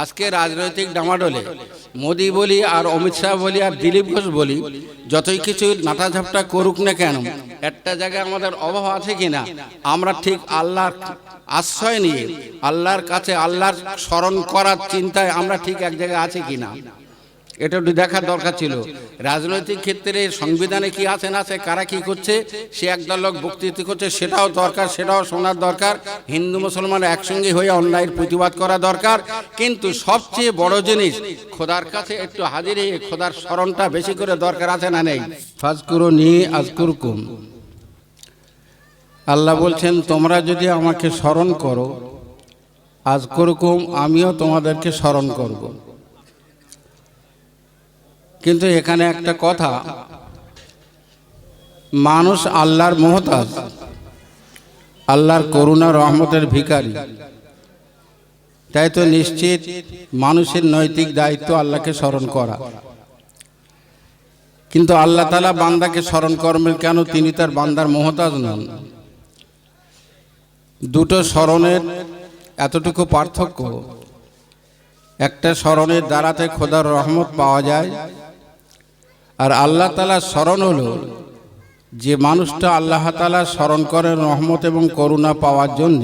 আজকে রাজনৈতিক ডামাডোলে মোদি বলি আর অমিত শাহ বলি আর দিলীপ ঘোষ বলি, যতই কিছু নাটাঝাপটা করুক না কেন, একটা জায়গায় আমাদের অভাব আছে কিনা, আমরা ঠিক আল্লাহর আশ্রয় নিয়ে, আল্লাহর কাছে আল্লাহর স্মরণ করার চিন্তায় আমরা ঠিক এক জায়গায় আছি কিনা। এটা একটু দেখার দরকার ছিল। রাজনৈতিক ক্ষেত্রে সংবিধানে কি আছে না আছে, কারা কি করছে, সে একদল লোক বক্তৃতা করছে, সেটাও দরকার, সেটাও শোনার দরকার। হিন্দু, মুসলমান একসঙ্গে হয়ে অন্যায়ের প্রতিবাদ করা দরকার। কিন্তু সবচেয়ে বড় জিনিস, খোদার কাছে একটু হাজির খোদার স্মরণটা বেশি করে দরকার আছে না নেই? ফাজকুরু নি আজকুরকুম। আল্লাহ বলছেন, তোমরা যদি আমাকে স্মরণ করো, আজকুরকুম, আমিও তোমাদেরকে স্মরণ করব। কিন্তু এখানে একটা কথা। মানুষ আল্লাহর মহতাজ, আল্লাহর করুণা, রহমতের ভিখারি। তাই তো নিশ্চিত মানুষের নৈতিক দায়িত্ব আল্লাহকে স্মরণ করা। কিন্তু আল্লাহ তালা বান্দাকে স্মরণ করবেন কেন? তিনি তার বান্দার মহতাজ নন। দুটো স্মরণের এতটুকু পার্থক্য। একটা স্মরণের দ্বারাতে খোদার রহমত পাওয়া যায় আর আল্লাহ তালার স্মরণ হলো যে মানুষটা আল্লাহ তালা স্মরণ করেন রহমত এবং করুণা পাওয়ার জন্য।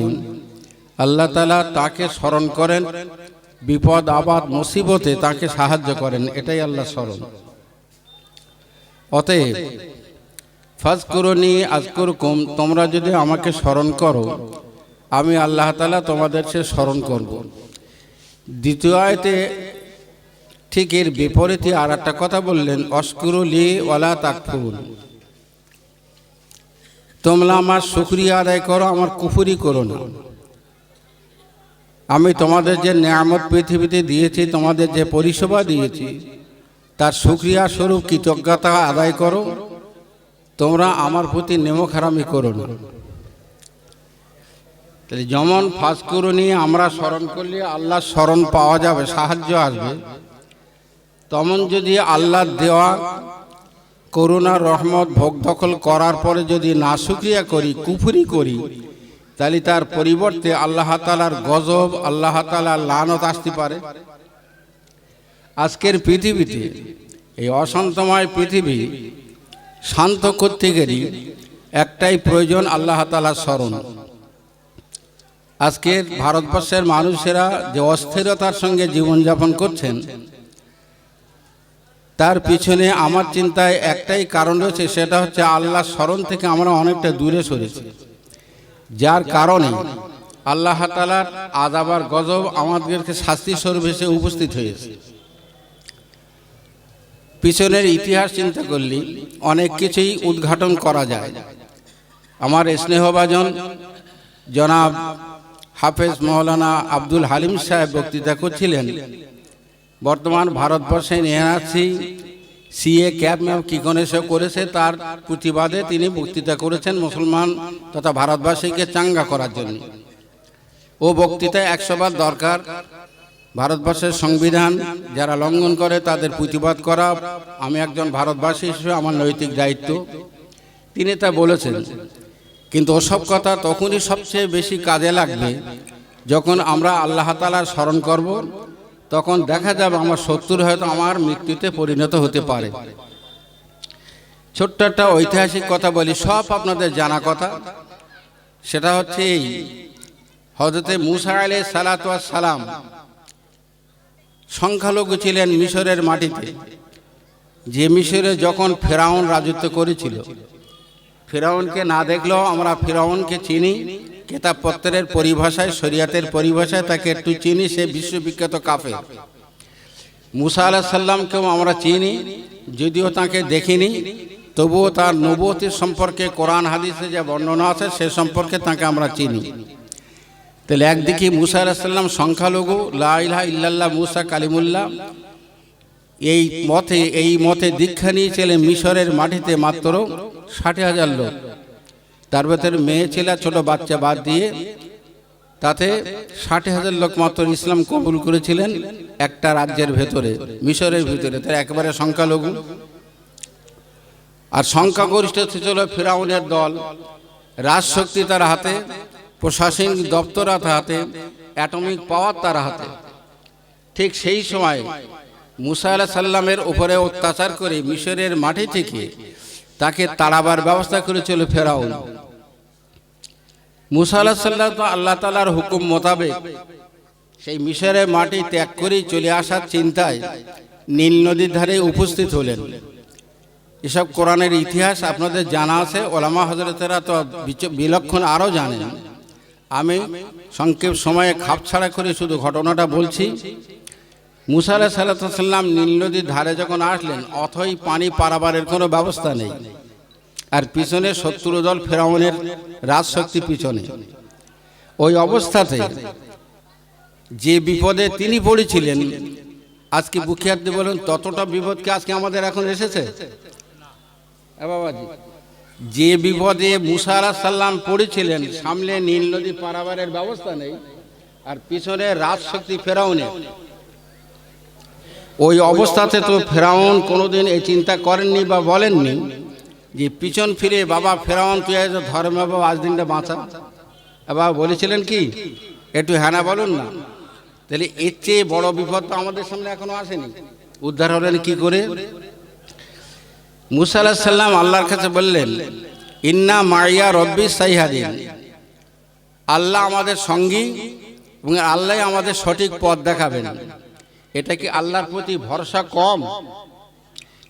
আল্লাহ তালা তাকে স্মরণ করেন, বিপদ, আবাদ, মুসিবতে তাকে সাহায্য করেন, এটাই আল্লাহ স্মরণ। অতএব ফাজ করুনি আজকুর তোমরা যদি আমাকে স্মরণ করো, আমি আল্লাহ তালা তোমাদের সে স্মরণ করব। দ্বিতীয় আয়তে ঠিক এর বিপরীতে আর একটা কথা বললেন অস্কুরুলি ওয়ালা তাকফুরুন। তোমরা আমার শুক্রিয়া আদায় করো, আমার কুফুরি করো না। আমি তোমাদের যে নিয়ামত পৃথিবীতে দিয়েছি, তোমাদের যে পরিষেবা দিয়েছি, তার সুক্রিয়া স্বরূপ কৃতজ্ঞতা আদায় করো। তোমরা আমার প্রতি নেমখারামি করো না। যেমন ফাঁস নিয়ে আমরা স্মরণ করলে আল্লাহ স্মরণ পাওয়া যাবে, সাহায্য আসবে তেমন যদি আল্লাহর দেওয়া করুণা রহমত ভোগ দখল করার পরে যদি না সুক্রিয়া করি, কুফুরি করি, তাহলে তার পরিবর্তে আল্লাহ তালার গজব, আল্লাহ তালার লানত আসতে পারে। আজকের পৃথিবীতে এই অশান্তময় পৃথিবী শান্ত করতে গেলে একটাই প্রয়োজন আল্লাহ তালার স্মরণ। আজকের ভারতবর্ষের মানুষেরা যে অস্থিরতার সঙ্গে জীবনযাপন করছেন তার পিছনে আমার চিন্তায় একটাই কারণ রয়েছে, সেটা হচ্ছে আল্লাহ স্মরণ থেকে আমরা অনেকটা দূরে সরেছি। যার কারণে আল্লাহ তালার আদাবার গজব আমাদেরকে শাস্তি স্বরূপ এসে উপস্থিত হয়েছে। পিছনের ইতিহাস চিন্তা করলে, অনেক কিছুই উদ্ঘাটন করা যায়। আমার স্নেহভাজন জনাব হাফেজ মৌলানা আব্দুল হালিম সাহেব বক্তৃতা করছিলেন। বর্তমান ভারতবর্ষে এনআরসি সিএ ক্যাব ম্যাপ কি করে সে করেছে, তার প্রতিবাদে তিনি বক্তৃতা করেছেন মুসলমান তথা ভারতবাসীকে চাঙ্গা করার জন্য। ও বক্তৃতায় একশোবার দরকার। ভারতবর্ষের সংবিধান যারা লঙ্ঘন করে তাদের প্রতিবাদ করা, আমি একজন ভারতবাসী হিসেবে আমার নৈতিক দায়িত্ব। তিনি তা বলেছেন। কিন্তু ওসব কথা তখনই সবচেয়ে বেশি কাজে লাগবে যখন আমরা আল্লাহ তালার স্মরণ করব তখন দেখা যাবে আমার শত্রুর হয়তো আমার মৃত্যুতে পরিণত হতে পারে। ছোট্ট একটা ঐতিহাসিক কথা বলি, সব আপনাদের জানা কথা। সেটা হচ্ছে এই হজরতে মুসা আলাই সালাত সালাম সংখ্যালঘু ছিলেন মিশরের মাটিতে। যে মিশরে যখন ফেরাউন রাজত্ব করেছিল ফেরাউনকে না দেখলেও আমরা ফেরাউনকে চিনি। কেতাবপত্রের পরিভাষায়, শরিয়াতের পরিভাষায় তাকে একটু চিনি, সে বিশ্ববিখ্যাত কাফে মুসা আলাহ সাল্লামকেও আমরা চিনি, যদিও তাকে দেখিনি, তবুও তার নবতির সম্পর্কে কোরআন, হাদিসে যে বর্ণনা আছে, সে সম্পর্কে তাকে আমরা চিনি। তাহলে একদিকে মুসা আলাহ সাল্লাম সংখ্যালঘু লাইলা ইল্লাল্লাহ মুসা কালিমুল্লাহ, এই মতে এই মতে দীক্ষা নিয়েছিলেন মিশরের মাটিতে মাত্র। ষাট হাজার লোক। তার ভেতরে মেয়ে, ছেলে ছোট বাচ্চা বাদ দিয়ে তাতে ষাট হাজার লোক মাত্র ইসলাম কবুল করেছিলেন একটা রাজ্যের ভেতরে, মিশরের ভিতরে। তার একেবারে সংখ্যালঘু। আর সংখ্যাগরিষ্ঠ ছিল ফেরাউনের দল। রাজশক্তি তার হাতে, প্রশাসনিক দপ্তর তার হাতে, অ্যাটমিক পাওয়ার তার হাতে। ঠিক সেই সময় মুসা আলাহ সাল্লামের উপরে অত্যাচার করে মিশরের মাটি থেকে তাকে তাড়াবার ব্যবস্থা করেছিল ফেরাউন। মুসা আলাহ সাল্লাম তো আল্লাহ তালার হুকুম মোতাবেক সেই মিশরের মাটি ত্যাগ করেই চলে আসার চিন্তায় নীল নদীর ধারে উপস্থিত হলেন। এসব কোরআনের ইতিহাস আপনাদের জানা আছে, ওলামা হজরতেরা তো বিলক্ষণ আরও জানেন। আমি সংক্ষেপ সময়ে খাপ ছাড়া করে শুধু ঘটনাটা বলছি। মুসা সাল্লাম নীল নদীর ধারে যখন আসলেন, অথই পানি পারাবারের কোনো ব্যবস্থা নেই। আর পিছনে শত্রু দল ফেরাউনের রাজশক্তি পিছনে। ওই অবস্থাতে যে বিপদে তিনি পড়েছিলেন, আজকে বুখিয়াত দিয়ে বলুন, ততটা বিপদ কি আজকে আমাদের এখন এসেছে? যে বিপদে মুসা আলাহ সাল্লাম পড়েছিলেন, সামনে নীল নদী পারাবারের ব্যবস্থা নেই, আর পিছনে রাজশক্তি ফেরাউনে ওই অবস্থাতে তো ফেরাউন কোনোদিন এই চিন্তা করেননি বা বলেননি যে পিছন ফিরে বাবা ফেরাউন, তুই ধর্ম বাবা আজ দিনটা বাঁচা। বাবা বলেছিলেন কি? একটু হ্যানা বলুন না। তাহলে এর চেয়ে বড় বিপদ তো আমাদের সামনে এখনও আসেনি। উদ্ধার হলেন কি করে? মুসা আলাহ সাল্লাম আল্লাহর কাছে বললেন, ইন্না মাইয়া রব্বি সাইহাদিন। আল্লাহ আমাদের সঙ্গী এবং আল্লাহ আমাদের সঠিক পথ দেখাবেন। এটা কি আল্লাহর প্রতি ভরসা কম?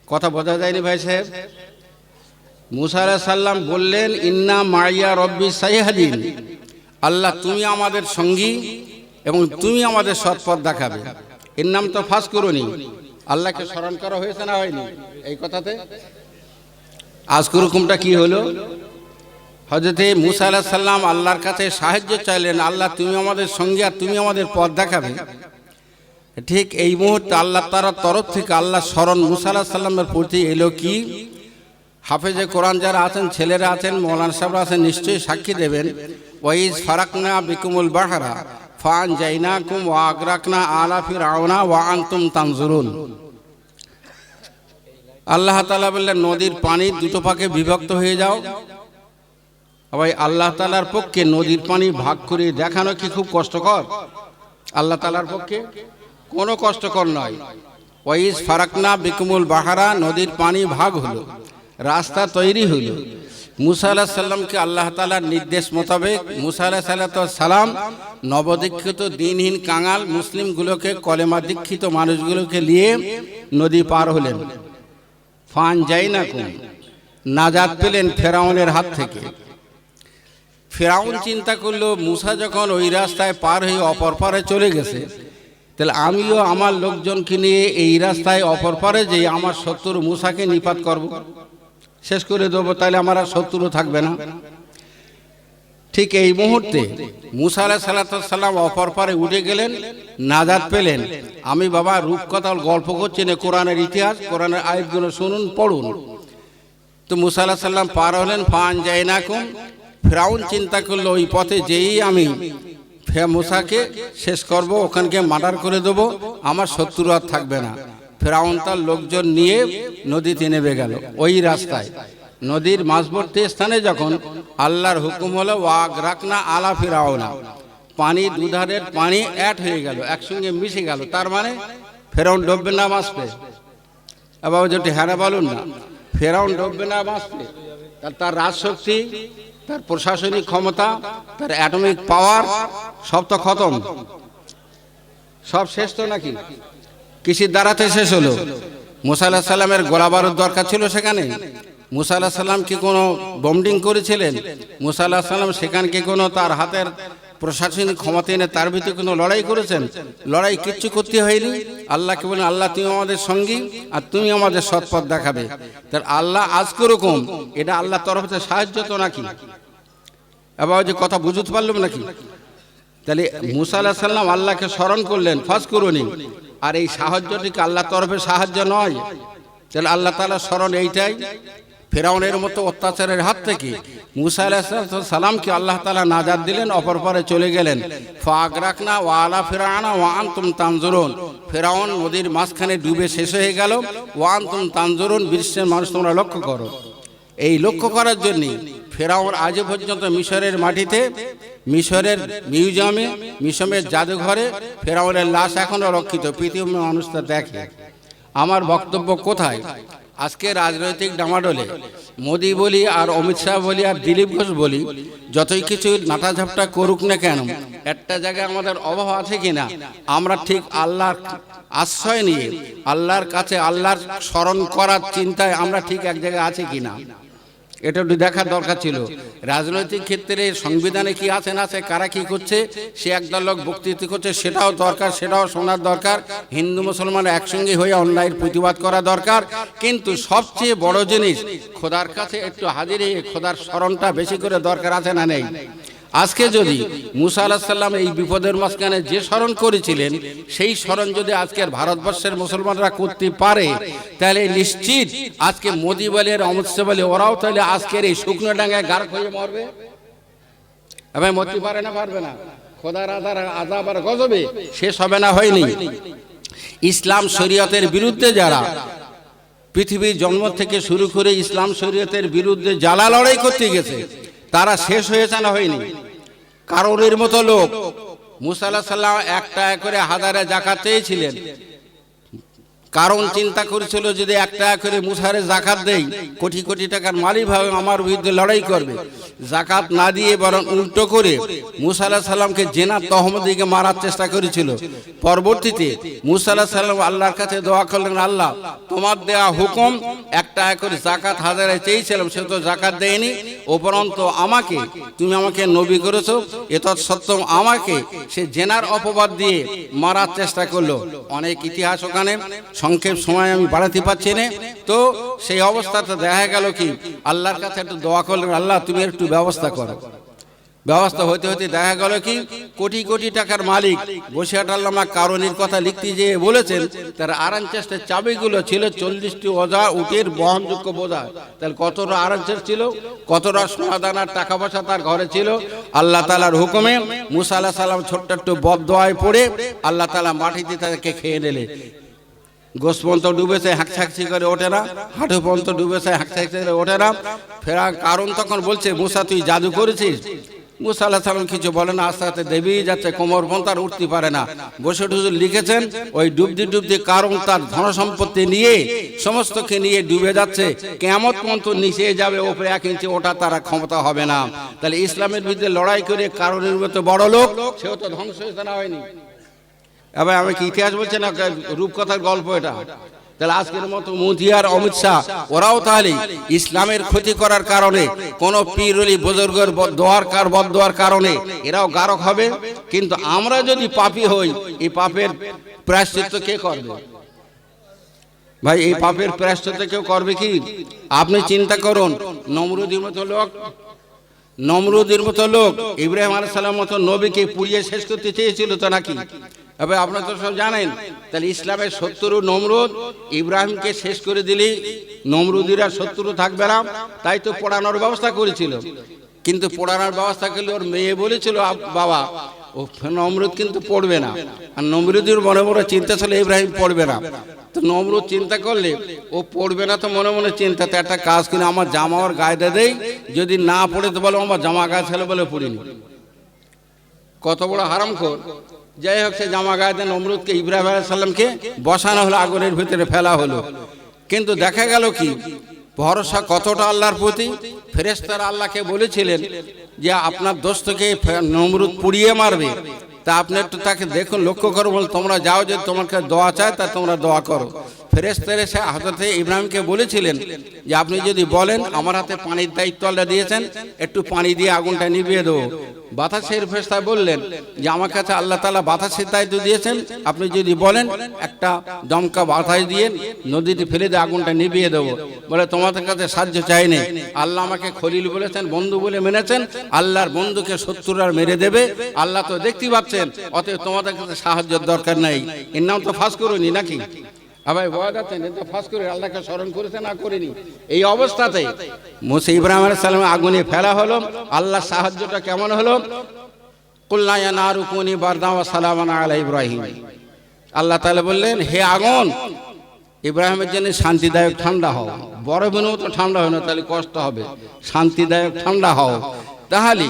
কথা বোঝা যায়নি ভাই সাহেব? মুসা আলাহ সাল্লাম বললেন, ইন্না মাইয়া রব্বি সাইহাদিন। আল্লাহ, তুমি আমাদের সঙ্গী এবং তুমি আমাদের সৎ পথ দেখাবে। এর নাম তো ফাঁস করুনি। আল্লাহকে স্মরণ করা হয়েছে না হয়নি এই কথাতে? আজকে রকমটা কি হলো? হজরতে মুসা আলাহ সাল্লাম আল্লাহর কাছে সাহায্য চাইলেন, আল্লাহ, তুমি আমাদের সঙ্গে আর তুমি আমাদের পথ দেখাবে। ঠিক এই মুহূর্তে আল্লাহ তার তরফ থেকে আল্লাহ স্মরণ মুসা আলাহ সাল্লামের প্রতি এলো কি? হাফেজে কোরআন যারা আছেন, ছেলেরা আছেন, মৌলানা সাহেবরা আছেন, নিশ্চয়ই সাক্ষী দেবেন। ওয়াইজ ফারাকনা বিকুমুল বাহারা ফান জাইনা কুম ওয়া আগরাকনা আলা ফির আওনা ওয়া আনতুম তানজুরুন। আল্লাহ তালা বললেন, নদীর পানি দুটো পাকে বিভক্ত হয়ে যাও। আবার আল্লাহ তালার পক্ষে নদীর পানি ভাগ করে দেখানো কি খুব কষ্টকর? আল্লাহ তালার পক্ষে কোনো কষ্টকর নয়। ওয়াইজ ফারাকনা বিকুমুল বাহারা, নদীর পানি ভাগ হলো, রাস্তা তৈরি হলো। মুসা আলাহ সাল্লামকে আল্লাহ তালার নির্দেশ মোতাবেক মুসা আলাহ সাল্লাম নবদীক্ষিত দিনহীন কাঙাল মুসলিমগুলোকে, কলেমা দীক্ষিত মানুষগুলোকে নিয়ে নদী পার হলেন। ফান যাই না কোন নাজাদ পেলেন ফেরাউনের হাত থেকে। ফেরাউন চিন্তা করল, মুসা যখন ওই রাস্তায় পার হয়ে অপর পারে চলে গেছে তাহলে আমিও আমার লোকজনকে নিয়ে এই রাস্তায় অপর পারে যে আমার শত্রুর মুসাকে নিপাত করব। শেষ করে দেবো, তাহলে আমার আর শত্রু থাকবে না। ঠিক এই মুহূর্তে মুসা আলাহ সাল্লাম অপর পারে উঠে গেলেন নাজাদ পেলেন। আমি বাবা রূপকথার গল্প করছি না, কোরআনের ইতিহাস, কোরআনের আয়াতগুলো শুনুন, পড়ুন। তো মুসা আলাহ সাল্লাম পার হলেন, ফান যায় না ফেরাউন চিন্তা করল, ওই পথে যেই আমি ফে- মুসাকে শেষ করব, ওখানকে মার্ডার করে দেবো, আমার শত্রু আর থাকবে না। ফেরাউন তার লোকজন নিয়ে নদীতে নেমে গেল, ওই রাস্তায়। নদীর মাঝবর্তী স্থানে যখন আল্লাহর হুকুম হলো, ওয়াগ রাখনা আলা ফেরাওনা পানি দুধারের পানি অ্যাড হয়ে গেল, একসঙ্গে মিশে গেল, তার মানে ফেরাউন ডুববে না, বাঁচবে। এবার যেটি হ্যাঁ বলুন না। ফেরাউন ডুববে না, বাঁচবে। তার তার রাজশক্তি, তার প্রশাসনিক ক্ষমতা, তার অ্যাটমিক পাওয়ার সব তো খতম। সব শেষ তো নাকি? কৃষির দ্বারাতে শেষ হলো। মুসা সাল্লামের গোলা বারুদ দরকার ছিল সেখানে। মুসা সাল্লাম কি কোনো বম্বিং করেছিলেন? মুসা আল্লাহ সাল্লাম সেখানে কি কোনো তার হাতের প্রশাসনিক ক্ষমতা এনে তার ভিতরে কোনো লড়াই করেছেন? লড়াই কিচ্ছু করতে হয়নি। আল্লাহকে বলেন আল্লাহ, তুমি আমাদের সঙ্গী আর তুমি আমাদের সৎপথ দেখাবে। তার আল্লাহ আজ রকম এটা আল্লাহ তরফ সাহায্য তো নাকি? এবার যে কথা বুঝতে পারলাম নাকি? তাহলে মুসা আল্লাহ সাল্লাম আল্লাহকে স্মরণ করলেন, ফাঁস করুনি। আর এই সাহায্যটি আল্লাহ তরফে সাহায্য নয়। তাহলে আল্লাহ তালা স্মরণ এইটাই ফেরাউনের মতো অত্যাচারের হাত থেকে মুসা সালামকে আল্লাহ তালা নাজাদ দিলেন, অপর পরে চলে গেলেন। ফাগ রাখনা ওয়ালা ফেরানা ওয়ান তুম তানজুরুন। ফেরাউন নদীর মাঝখানে ডুবে শেষ হয়ে গেল। ওয়ান তুম তানজুরুন, বিশ্বের মানুষ তোমরা লক্ষ্য করো। এই লক্ষ্য করার জন্যই ফেরাউন আজও পর্যন্ত মিশরের মাটিতে, মিশরের মিউজিয়ামে, মিশরের জাদুঘরে, ফেরাউনের লাশ এখনও রক্ষিত। পৃথিবীর মানুষ তা দেখে। আমার বক্তব্য কোথায়? আজকে রাজনৈতিক ডামাডোলে মোদি বলি আর অমিত শাহ বলি আর দিলীপ ঘোষ বলি, যতই কিছু নাটাঝাপটা করুক না কেন, একটা জায়গায় আমাদের অভাব আছে কিনা, আমরা ঠিক আল্লাহর আশ্রয় নিয়ে, আল্লাহর কাছে আল্লাহর স্মরণ করার চিন্তায় আমরা ঠিক এক জায়গায় আছি কিনা। এটা একটু দেখার দরকার ছিল। রাজনৈতিক ক্ষেত্রে সংবিধানে কি আছে না আছে, কারা কি করছে, সে একদল লোক বক্তৃতা করছে, সেটাও দরকার, সেটাও শোনার দরকার। হিন্দু, মুসলমান একসঙ্গে হয়ে অন্যায়ের প্রতিবাদ করা দরকার। কিন্তু সবচেয়ে বড় জিনিস, খোদার কাছে একটু হাজির খোদার স্মরণটা বেশি করে দরকার আছে না নেই? আজকে যদি মুসা আলাহ সাল্লাম এই বিপদের মাঝখানে যে স্মরণ করেছিলেন সেই স্মরণ যদি আজকের ভারতবর্ষের মুসলমানরা করতে পারে তাহলে নিশ্চিত আজকে মোদি বলে আর অমিত বলে ওরাও তাহলে আজকের এই শুকনো ডাঙ্গায় গার হয়ে মরবে। এবার মরতে পারে না পারবে না। খোদার আদার আজাব আর গজবে শেষ হবে না হয়নি। ইসলাম শরীয়তের বিরুদ্ধে যারা পৃথিবীর জন্ম থেকে শুরু করে ইসলাম শরীয়তের বিরুদ্ধে জ্বালা লড়াই করতে গেছে তারা শেষ হয়েছে না হয়নি। কারোর মতো লোক। মুসাল্লাহ সাল্লাম একটা করে হাজারে জাকাত চেয়েছিলেন। কারণ চিন্তা করেছিল যদি এক টাকা করে মুসারে জাকাত দেই, কোটি কোটি টাকার মালিক ভাবে আমার বিরুদ্ধে লড়াই করবে। জাকাত না দিয়ে বরং উল্টো করে মুসা সাল্লামকে জেনা তহমদিকে মারার চেষ্টা করেছিল। পরবর্তীতে মুসা সাল্লাম আল্লাহর কাছে দোয়া করলেন, আল্লাহ, তোমার দেয়া হুকুম, এক টাকা করে জাকাত হাজারে চেয়েছিলাম, সে তো জাকাত দেয়নি। উপরন্ত আমাকে, তুমি আমাকে নবী করেছ এত সত্য আমাকে সে জেনার অপবাদ দিয়ে মারার চেষ্টা করল। অনেক ইতিহাস ওখানে সংক্ষেপ সময় আমি বাড়াতে পারছি না। তো সেই অবস্থাতে দেখা গেল কি আল্লাহর কাছে একটু দোয়া করলেন আল্লাহ তুমি একটু ব্যবস্থা করো। ব্যবস্থা হতে হতে দেখা গেল কি কোটি কোটি টাকার মালিক বসিয়াট আল্লামা কারণের কথা লিখতে যেয়ে বলেছেন তার আরান চেষ্টার চাবিগুলো ছিল চল্লিশটি ওজা উটের বহনযোগ্য বোঝা। তাহলে কতটা আরান চেষ্টা ছিল কতটা সোনাদানার টাকা পয়সা তার ঘরে ছিল? আল্লাহ তালার হুকুমে মুসা আল্লাহ সাল্লাম ছোট্ট একটু বদোয়ায় পড়ে আল্লাহ তালা মাটিতে তাদেরকে খেয়ে নিলে গোস পর্যন্ত ডুবেছে হাঁকছাকছি করে ওঠে না, হাঁটু পর্যন্ত ডুবেছে হাঁকছাকছি করে ওঠে না। ফেরা কারণ তখন বলছে, মুসা, তুই জাদু করেছিস? মুসা আল্লাহ সালাম কিছু বলে না, আস্তে আস্তে দেবেই যাচ্ছে, কোমর আর উঠতে পারে না। বসে টুসে লিখেছেন, ওই ডুবদি ডুবদি কারণ তার ধন সম্পত্তি নিয়ে, সমস্তকে নিয়ে ডুবে যাচ্ছে। কেমত পন্ত নিচে যাবে, ওপরে এক ইঞ্চি ওটা তারা ক্ষমতা হবে না। তাহলে ইসলামের বিরুদ্ধে লড়াই করে কারণের মতো বড় লোক, সেও তো ধ্বংস না হয়নি। এবার আমি কি ইতিহাস বলছি না? রূপকথার গল্প এটা। তাহলে আজকের মতো মোদি আর অমিত শাহ, ওরাও তাহলে ইসলামের ক্ষতি করার কারণে, কোন পীরলি বুজুর্গের দোয়ার কার বদোয়ার কারণে এরাও গারক হবে। কিন্তু আমরা যদি পাপী হই, এই পাপের প্রায়শ্চিত্ত কে করবে? ভাই, এই পাপের প্রায়শ্চিত্ত কেউ করবে কি? আপনি চিন্তা করুন, নমরুদির মতো লোক, নমরুদের মতো লোক, ইব্রাহিম আলাইসাল্লাম মতো নবীকে পুড়িয়ে শেষ করতে চেয়েছিল তো নাকি? তবে আপনারা তো সব জানেন, তাহলে ইসলামের শত্রু নমরুদ ইব্রাহিমকে শেষ করে দিলেই নমরুদিরা শত্রু থাকবে না, তাই তো পড়ানোর ব্যবস্থা করেছিল। কিন্তু পড়ানোর ব্যবস্থা করলে ওর মেয়ে বলেছিল বাবা, ও নমরুদ কিন্তু পড়বে না। আর নমরুদের মনে মনে চিন্তা ছিল, ইব্রাহিম পড়বে না। তো নমরুদ চিন্তা করলে, ও পড়বে না তো মনে মনে চিন্তা, তো একটা কাজ করে, আমার জামা ওর গায়ে দিয়ে যদি না পড়ে তো বলো আমার জামা গায়ে ছেলে বলে পড়িনি। কত বড় হারাম খোর যাই হোক, সে জামা গায়ে নমরুদকে ইব্রাহিম আলাইসাল্লামকে বসানো হলো, আগুনের ভিতরে ফেলা হলো। কিন্তু দেখা গেল কি? ভরসা কতটা আল্লাহর প্রতি? ফেরেস্তারা আল্লাহকে বলেছিলেন যে, আপনার দোস্তকে নমরুদ পুড়িয়ে মারবে। তা আপনি একটু তাকে দেখুন, লক্ষ্য করো বল তোমরা যাও যে তোমাকে দোয়া চায়, তা তোমরা দোয়া করো। ফেরেস্তারে সে হাজরতে ইব্রাহিমকে বলেছিলেন যে, আপনি যদি বলেন, আমার হাতে পানির দায়িত্ব আল্লাহ দিয়েছেন, একটু পানি দিয়ে আগুনটা নিভিয়ে দেবো। বাতাসের ফেরেস্তা বললেন যে, আমার কাছে আল্লাহ তালা বাতাসের দায়িত্ব দিয়েছেন, আপনি যদি বলেন, একটা দমকা বাতাস দিয়ে নদীতে ফেলে দিয়ে আগুনটা নিভিয়ে দেবো। বলে, তোমাদের কাছে সাহায্য চাইনি আল্লাহ আমাকে খলিল বলেছেন, বন্ধু বলে মেনেছেন। আল্লাহর বন্ধুকে শত্রুরা মেরে দেবে। আল্লাহ তো দেখতেই পাচ্ছেন অতএব তোমাদের কাছে সাহায্যের দরকার নেই। এর নাম তো ফাঁস করুনি নাকি এটা ফাঁস করে আল্লাহকে স্মরণ করেছে না করিনি? এই অবস্থাতে ইব্রাহিম সালাম আগুনে ফেলা হলো আল্লাহ সাহায্যটা কেমন হলো? সালামান ইব্রাহিম। আল্লাহ তাআলা বললেন, হে আগুন, ইব্রাহিমের জন্য শান্তিদায়ক ঠান্ডা হও। বরফের মতো ঠান্ডা হয় না, তাহলে কষ্ট হবে। শান্তিদায়ক ঠান্ডা হও। তাহলে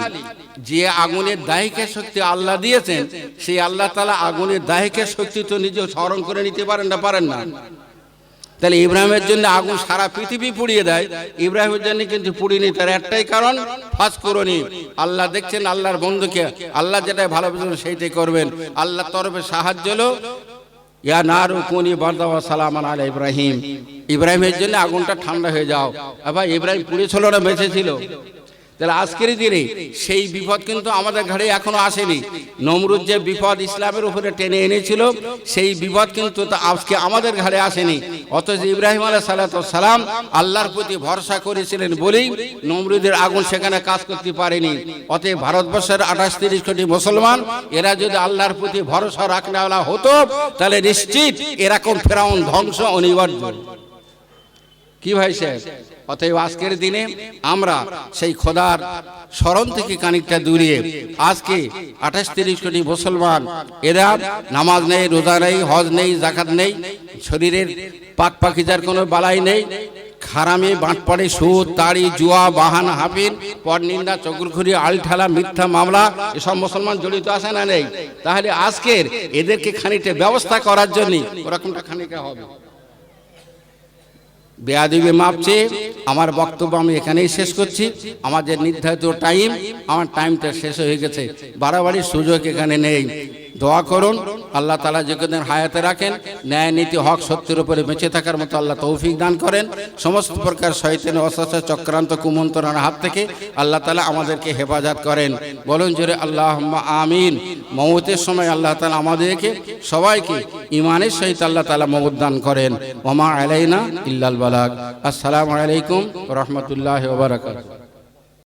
যে আগুনের দাহিকের শক্তি আল্লাহ দিয়েছেন, সেই আল্লাহ তালা আগুনের দাহিকের শক্তি তো নিজে স্মরণ করে নিতে পারেন না পারেন না। তাহলে ইব্রাহিমের জন্য আগুন সারা পৃথিবী পুড়িয়ে দেয়। ইব্রাহিমের জন্য কিন্তু পুড়িনি, তার একটাই কারণ, ফাঁস করনি। আল্লাহ দেখছেন আল্লাহর বন্ধুকে, আল্লাহ যেটাই ভালোবাসেন সেইটাই করবেন। আল্লাহ তরফে সাহায্য হলো, ইয়া নারু কুনি বারদাওয়া সালামান আলা ইব্রাহিম। ইব্রাহিমের জন্য আগুনটা ঠান্ডা হয়ে যাও। আবার ইব্রাহিম পুড়েছিল না বেঁচে ছিল। তাহলে আজকের দিনে সেই বিপদ কিন্তু আমাদের ঘাড়ে এখনও আসেনি। নমরুদ যে বিপদ ইসলামের উপরে টেনে এনেছিল, সেই বিপদ কিন্তু আজকে আমাদের ঘাড়ে আসেনি। অথচ ইব্রাহিম আলাহ সালাম আল্লাহর প্রতি ভরসা করেছিলেন বলেই নমরুদের আগুন সেখানে কাজ করতে পারেনি। অতএব ভারতবর্ষের আঠাশ তিরিশ কোটি মুসলমান, এরা যদি আল্লাহর প্রতি ভরসা রাখনেওয়ালা হতো, তাহলে নিশ্চিত এরকম ফেরাউন ধ্বংস অনিবার্য। কি ভাই সাহেব অতএব আজকের দিনে আমরা সেই খোদার স্মরণ থেকে খানিকটা দূরিয়ে আজকে আঠাশ তিরিশ কোটি মুসলমান এরা নামাজ নেই, রোজা নেই, হজ নেই, জাকাত নেই, শরীরের পাক পাখিজার কোনো বালাই নেই, খারামে বাঁটপাড়ে সুদ, তাড়ি, জুয়া, বাহান হাফিন পর নিন্দা, চকুরখুরি, আলঠালা, মিথ্যা মামলা, এসব মুসলমান জড়িত আছে না নেই? তাহলে আজকের এদেরকে খানিকটা ব্যবস্থা করার জন্য ওরকমটা খানিকটা হবে। বেয়াদিবে মাপছে। আমার বক্তব্য আমি এখানেই শেষ করছি। আমাদের নির্ধারিত টাইম আমার টাইমটা শেষ হয়ে গেছে। বাড়াবাড়ির সুযোগ এখানে নেই। দোয়া করুন, আল্লাহ তালা যেকদিন হায়াতে রাখেন, ন্যায় নীতি, হক সত্যের উপরে বেঁচে থাকার মতো আল্লাহ তৌফিক দান করেন। সমস্ত প্রকার শয়তান অস্ত্র চক্রান্ত, কুমন্ত্রণার হাত থেকে আল্লাহ তালা আমাদেরকে হেফাজত করেন। বলুন জোরে আল্লাহ আমিন। মমতের সময় আল্লাহ তালা আমাদেরকে সবাইকে ইমানের সহিত আল্লাহ তালা মমত দান করেন। ওমা আলাইনা ইল্লাল বালাক আসসালামু আলাইকুম রহমতুল্লাহ বারাকাতুহু।